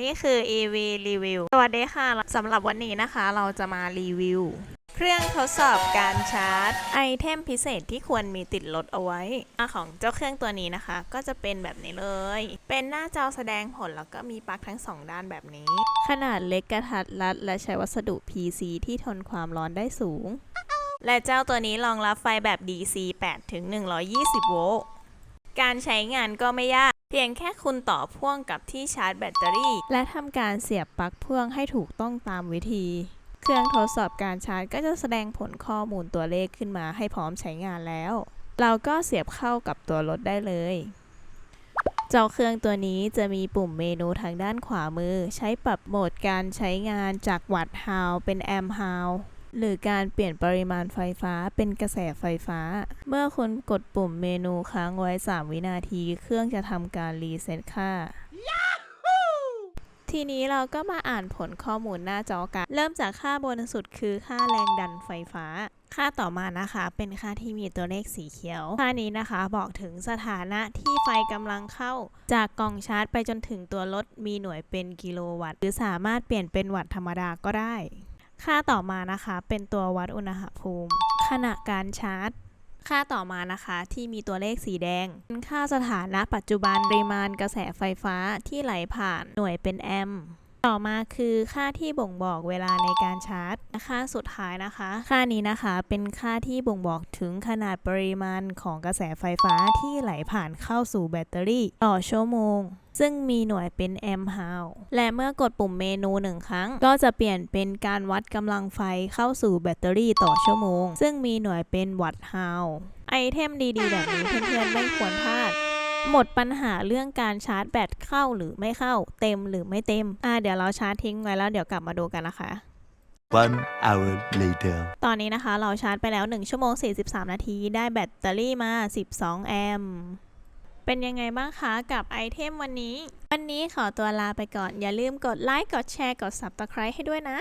นี่คือ EV Review สวัสดีค่ะสำหรับวันนี้นะคะ เราจะมารีวิว เครื่องทดสอบการชาร์จ ไอเทมพิเศษที่ควรมีติดรถเอาไว้อของเจ้าเครื่องตัวนี้นะคะ ก็จะเป็นแบบนี้เลย เป็นหน้าจอแสดงผลแล้วก็มีปลั๊กทั้งสองด้านแบบนี้ ขนาดเล็กกระทัดรัด และใช้วัสดุ PC ที่ทนความร้อนได้สูง และเจ้าตัวนี้รองรับไฟแบบ DC 8 ถึง 120 โวลต์การใช้งานก็ไม่ยาก เพียงแค่คุณต่อพ่วงกับที่ชาร์จแบตเตอรี่ และทำการเสียบปลั๊กพ่วงให้ถูกต้องตามวิธี เครื่องทดสอบการชาร์จก็จะแสดงผลข้อมูลตัวเลขขึ้นมาให้พร้อมใช้งานแล้ว เราก็เสียบเข้ากับตัวรถได้เลยเจ้าเครื่องตัวนี้จะมีปุ่มเมนูทางด้านขวามือ ใช้ปรับโหมดการใช้งานจากวัตต์ฮาวเป็นแอมป์ฮาว หรือการเปลี่ยนปริมาณไฟฟ้าเป็นกระแสไฟฟ้า เมื่อคุณกดปุ่มเมนูค้างไว้ 3 วินาที เครื่องจะทำการรีเซ็ตค่า ทีนี้เราก็มาอ่านผลข้อมูลหน้าจอกัน เริ่มจากค่าบนสุดคือค่าแรงดันไฟฟ้า ค่าต่อมานะคะเป็นค่าที่มีตัวเลขสีเขียว ค่านี้นะคะบอกถึงสถานะที่ไฟกำลังเข้า จากกล่องชาร์จไปจนถึงตัวรถมีหน่วยเป็นกิโลวัตต์ หรือสามารถเปลี่ยนเป็นวัตต์ธรรมดาก็ได้ ค่าต่อมานะคะเป็นตัววัดอุณหภูมิ ขณะการชาร์จ ค่าต่อมานะคะที่มีตัวเลขสีแดงเป็นค่าสถานะปัจจุบันปริมาณกระแสไฟฟ้าที่ไหลผ่านหน่วยเป็นแอมป์ ต่อมาคือค่าที่บ่งบอกเวลาในการชาร์จ ค่าสุดท้ายนะคะ ค่านี้นะคะเป็นค่าที่บ่งบอกถึงขนาดปริมาณของกระแสไฟฟ้าที่ไหลผ่านเข้าสู่แบตเตอรี่ ต่อชั่วโมง ซึ่งมีหน่วยเป็นแอมป์ฮาวและเมื่อกดปุ่มเมนูหนึ่งครั้ง ก็จะเปลี่ยนเป็นการวัดกำลังไฟเข้าสู่แบตเตอรี่ต่อชั่วโมง ซึ่งมีหน่วยเป็นวัตต์ฮาวไอเทมดีๆ แบบนี้เพื่อนๆไม่ควรพลาด หมดปัญหาเรื่องการชาร์จแบตเข้าหรือไม่เข้าเต็มหรือไม่เต็ม อ่าเดี๋ยวเราชาร์จทิ้งไว้แล้วเดี๋ยวกลับมาดูกันนะคะ One hour later. ตอนนี้นะคะเราชาร์จไปแล้ว 1 ชั่วโมง 43 นาที ได้แบตเตอรี่มา 12 แอมป์เป็นยังไงบ้างคะกับไอเทมวันนี้ วันนี้ขอตัวลาไปก่อน อย่าลืมกดไลค์ กดแชร์ กด Subscribe ให้ด้วยนะ